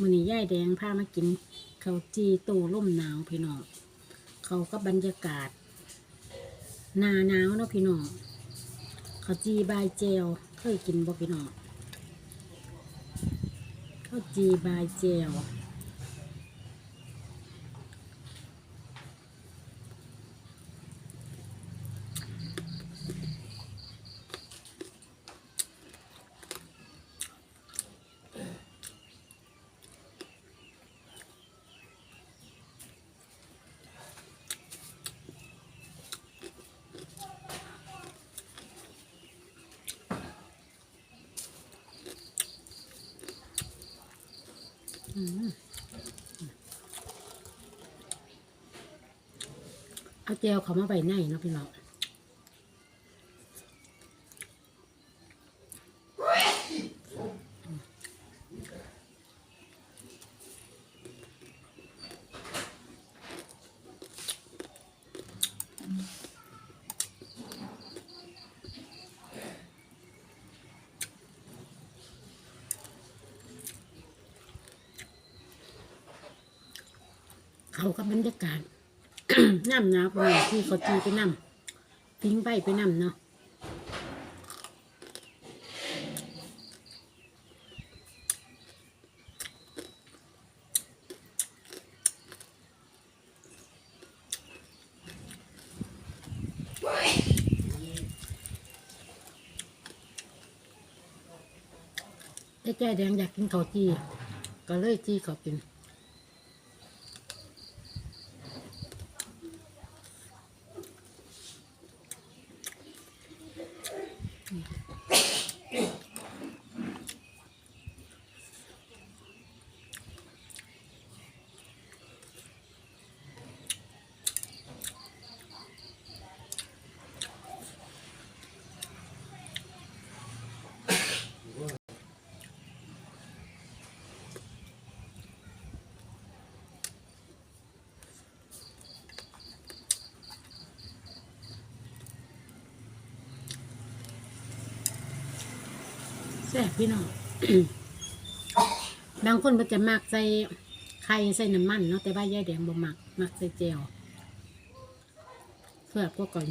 มื้อนี้ยายแดงพามากินข้าวจีโตร่มหนาวพี่น้องเขาก็บรรยากาศหนาหนาวเนาะพี่น้องข้าวจีบายเจลเคยกินบ่พี่น้องข้าวจีบายเจล เอาเจลเขามาใบหนเนาะพี่น้อง เขากับบรรยากาศน้ำหนาวไปหน่อที่เขาจีไปน้ำทิ้งไปไปน้ำเนาะแต่แก่แดงอยากกินข้าวจีก็เลยจีขากิน ซ่บพี่น้องบางคนมันจะมักใส่ไข่ใส่น้ำมันเนาะแต่ว่ายายแดงบ่มักมักใส่เจลเพื่อพวกก่อน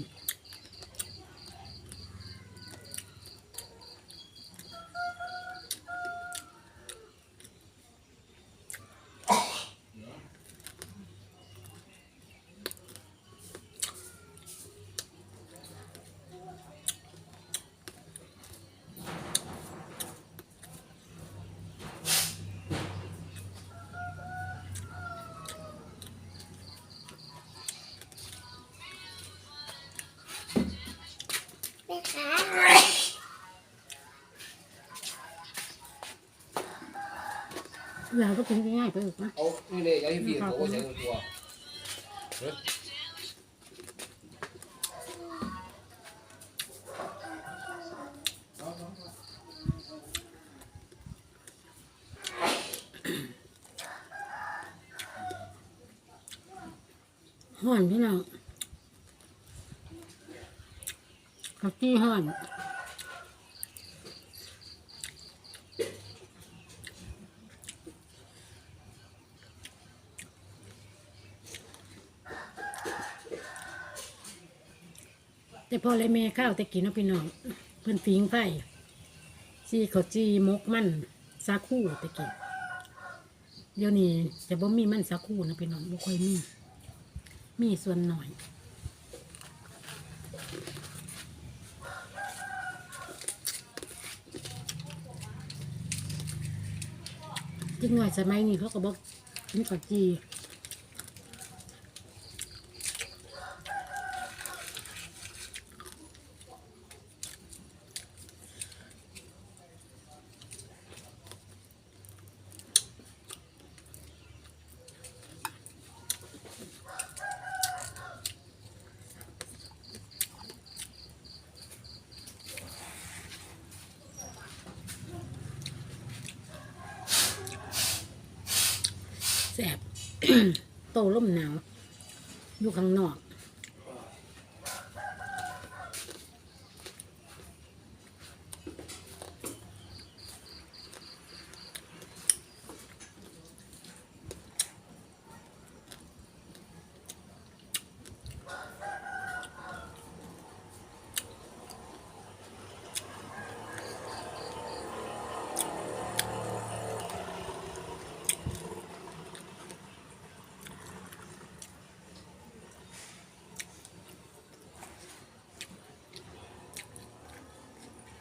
เราก็กินง่ายๆไปอีกนะเอานี่เลยยังพี่เขาก็ใช้ตัวห่อนพี่น้อง ข้าวจี้ห่อนแต่พอเลยแม่ข้าวแต่กินเนาะพี่น้องเพิ่นฟิงไฟซีเขาจีมกมันซาคูแต่กินเดี๋ยวนี้จะบ่มีมันซาคูนะพี่น้องบ่ค่อยมี มีส่วนหน่อย จิงหน่อยสมัยนี้เขาก็บอกกินข้าวจี แสบโตล่มหนาวอยู่ข้างนอก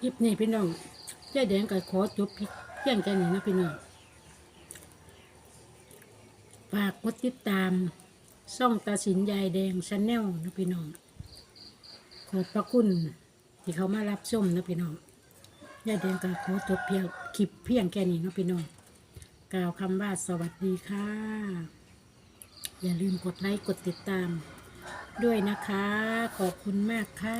ลิปนี้พี่น้องยายแดงก็ขอจบเพียงแค่นี้นะพี่น้องฝากกดติดตามช่องตาสินยายแดงชาแนลนะพี่น้องขอบพระคุณที่เขามารับชมนะพี่น้องยายแดงก็ขอจบเพียงคลิปเพียงแค่นี้นะพี่น้องกล่าวคำว่าสวัสดีค่ะ อย่าลืมกดไลค์กดติดตามด้วยนะคะ ขอบคุณมากค่ะ